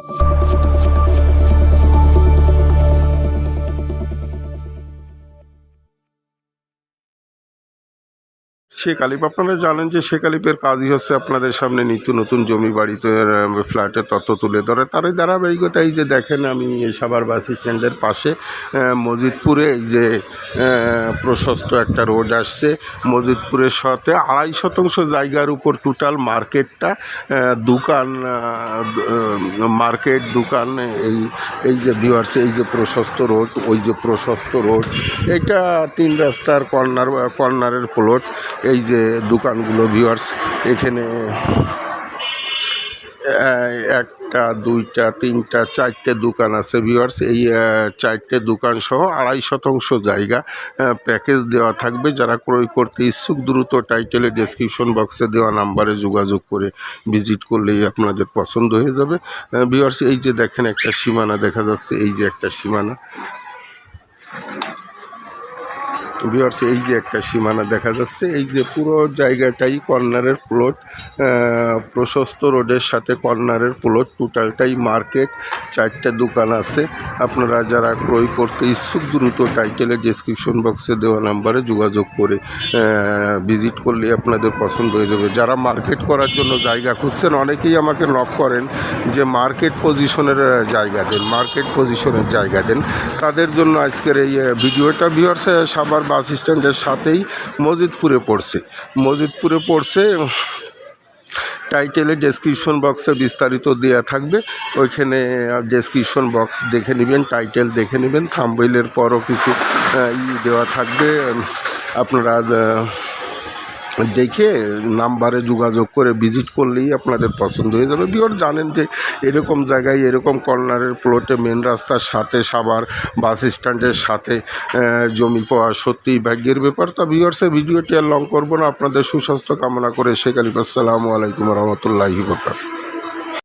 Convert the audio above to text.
Thank you. Sheikh আলিপ আপনারা জানেন যে শেখ আলিপের কাজই হচ্ছে আপনাদের সামনে নিত্য নতুন জমি বাড়িতে ফ্ল্যাটের তত্ত্ব তুলে ধরে। তারই ধারাবাহিকতা এই যে দেখেন, আমি সাভার বাস স্ট্যান্ডের পাশে মজিদপুরে এই যে প্রশস্ত একটা রোড আসছে। মজিদপুরের সাথে আড়াই শতাংশ জায়গার উপর টোটাল মার্কেটটা দোকান মার্কেট, দোকান, এই এই যে ভিউয়ার্স, এই যে প্রশস্ত রোড, ওই যে প্রশস্ত রোড, এটা তিন রাস্তার কর্নার, কর্নারের প্লট এই যে দোকানগুলো ভিউয়ার্স এখানে একটা, দুইটা, তিনটা, চারটে দোকান আছে ভিউয়ার্স এই চারটে দোকান সহ আড়াই শতাংশ জায়গা প্যাকেজ দেওয়া থাকবে। যারা ক্রয় করতে ইচ্ছুক, দ্রুত টাইটেলে ডেসক্রিপশন বক্সে দেওয়া নাম্বারে যোগাযোগ করে ভিজিট করলেই আপনাদের পছন্দ হয়ে যাবে। ভিউয়ার্স এই যে দেখেন একটা সীমানা দেখা যাচ্ছে, এই যে একটা সীমানা। ভিউয়ার্স এই যে একটা সীমানা দেখা যাচ্ছে, এই যে পুরো জায়গাটাই কর্নারের প্লট প্রশস্ত রোডের সাথে কর্নারের প্লট টোটালটাই মার্কেট চারটে দোকান আছে। আপনারা যারা ক্রয় করতে ইচ্ছুক, দ্রুত টাইটেলে ডেসক্রিপশন বক্সে দেওয়া নাম্বারে যোগাযোগ করে ভিজিট করলে আপনাদের পছন্দ হয়ে যাবে। যারা মার্কেট করার জন্য জায়গা খুঁজছেন, অনেকেই আমাকে নক করেন যে মার্কেট পজিশনের জায়গা দেন মার্কেট পজিশনের জায়গা দেন। তাদের জন্য আজকের এই ভিডিওটা ভিউয়ার্স সাভার বাস স্ট্যান্ডের সাথেই মজিদপুরে পড়ছে। মজিদপুরে পড়ছে টাইটেলে ডেসক্রিপশন বক্সে বিস্তারিত দেওয়া থাকবে। ওইখানে ডেসক্রিপশন বক্স দেখে নেবেন টাইটেল দেখে নেবেন থাম্বইলের পরও কিছু ই দেওয়া থাকবে। আপনারা দেখে নাম্বারে যোগাযোগ করে ভিজিট করলেই আপনাদের পছন্দ হয়ে যাবে। বিওর জানেন যে এরকম জায়গায়, এরকম কর্নারের প্লটে মেন রাস্তার সাথে সাবার বাস স্ট্যান্ডের সাথে জমি পাওয়া সত্যিই ভাগ্যের ব্যাপার। তা ভিওর্সে ভিডিওটি আর লং করব না। আপনাদের সুস্বাস্থ্য কামনা করে শেখ আলিফ, আসসালামু আলাইকুম রহমতুল্লাহি বরকাত